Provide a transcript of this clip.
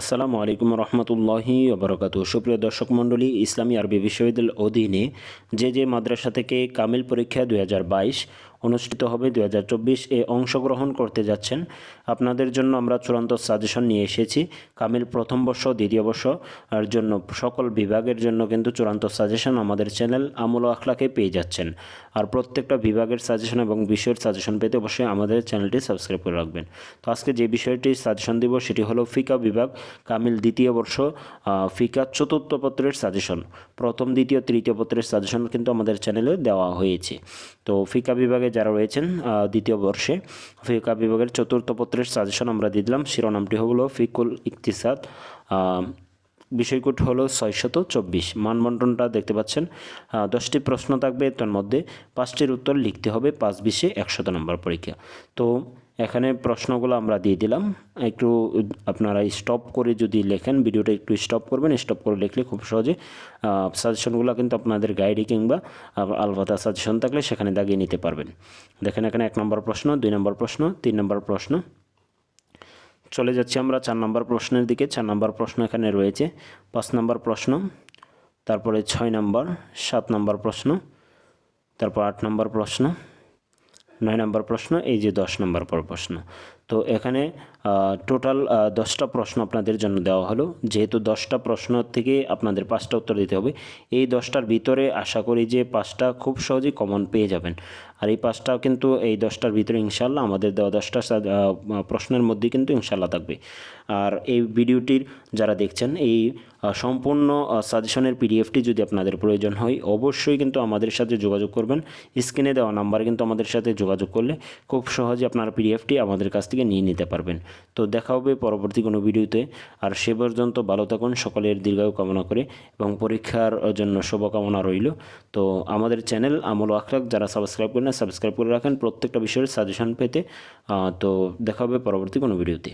আসসালামু আলাইকুম রহমতুল্লাহি ওবরকাত সুপ্রিয় দর্শক মণ্ডলী, ইসলামী আরবি বিশ্ববিদ্যালয়ের অধীনে যে যে মাদ্রাসা থেকে কামিল পরীক্ষা দুই হাজার বাইশ অনুষ্ঠিত হবে দুই এ অংশগ্রহণ করতে যাচ্ছেন। আপনাদের জন্য আমরা চূড়ান্ত সাজেশন নিয়ে এসেছি। কামিল, প্রথম বর্ষ, দ্বিতীয় বর্ষ, আর জন্য সকল বিভাগের জন্য কিন্তু চূড়ান্ত সাজেশন আমাদের চ্যানেল আমল আখলাকে পেয়ে যাচ্ছেন। আর প্রত্যেকটা বিভাগের সাজেশন এবং বিষয়ের সাজেশন পেতে অবশ্যই আমাদের চ্যানেলটি সাবস্ক্রাইব করে রাখবেন। তো আজকে যে বিষয়টি সাজেশন দিব সেটি হলো ফিকা বিভাগ, কামিল দ্বিতীয় বর্ষ ফিকা চতুর্থ পত্রের সাজেশন। প্রথম, দ্বিতীয়, তৃতীয় পত্রের সাজেশন কিন্তু আমাদের চ্যানেলে দেওয়া হয়েছে। তো ফিকা বিভাগে যারা রয়েছেন দ্বিতীয় বর্ষে ফিকা বিভাগের চতুর্থ পত্রের সাজেশন আমরা দিয়ে দিলাম। শিরোনামটি হলো ফিকুল ইকতিসাদ। বিষয়কোট হলো ছয়শত চব্বিশ। মানবন্টনটা দেখতে পাচ্ছেন। দশটি প্রশ্ন থাকবে তার মধ্যে। পাঁচটির উত্তর লিখতে হবে পাঁচ বিশে একশত নম্বর পরীক্ষা। তো এখানে প্রশ্নগুলো আমরা দিয়ে দিলাম। একটু আপনারা স্টপ করে যদি লেখেন, ভিডিওটা একটু স্টপ করবেন স্টপ করে লিখলে খুব সহজে সাজেশনগুলো কিন্তু আপনাদের গাইডে কিংবা আলবাদা সাজেশন থাকলে সেখানে দাগিয়ে নিতে পারবেন। দেখেন এখানে এক নম্বর প্রশ্ন, দুই নম্বর প্রশ্ন, তিন নম্বর প্রশ্ন। চলে যাচ্ছি আমরা চার নম্বর প্রশ্নের দিকে। চার নম্বর প্রশ্ন এখানে রয়েছে। পাঁচ নম্বর প্রশ্ন, তারপরে ছয় নম্বর, সাত নম্বর প্রশ্ন, তারপর আট নম্বর প্রশ্ন। নয় নম্বর প্রশ্ন এই যে দশ নম্বর পর প্রশ্ন। তো এখানে টোটাল দশটা প্রশ্ন আপনাদের জন্য দেওয়া হলো। যেহেতু দশটা প্রশ্ন থেকে আপনাদের পাঁচটা উত্তর দিতে হবে, এই দশটার ভিতরে আশা করি যে পাঁচটা খুব সহজেই কমন পেয়ে যাবেন। আর এই পাঁচটাও কিন্তু এই দশটার ভিতরে ইনশাল্লাহ আমাদের দেওয়া দশটা প্রশ্নের মধ্যে কিন্তু ইনশাল্লাহ থাকবে। আর এই ভিডিওটির যারা দেখছেন, এই সম্পূর্ণ সাজেশনের পিডিএফটি যদি আপনাদের প্রয়োজন হয়, অবশ্যই কিন্তু আমাদের সাথে যোগাযোগ করবেন। স্ক্রিনে দেওয়া নাম্বার কিন্তু আমাদের সাথে যোগাযোগ করলে খুব সহজে আপনারা পিডিএফটি আমাদের কাছ থেকে নিয়ে নিতে পারবেন। তো দেখা হবে পরবর্তী কোনো ভিডিওতে। আর সে পর্যন্ত ভালো থাকুন, সকলের দীর্ঘায়ু কামনা করে এবং পরীক্ষার জন্য শুভকামনা রইল। তো আমাদের চ্যানেল আমল আখলাক যারা সাবস্ক্রাইব করেন, সাবস্ক্রাইব করে রাখেন প্রত্যেকটা বিষয়ের সাজেশন পেতে। তো দেখা হবে পরবর্তী কোনো ভিডিওতে।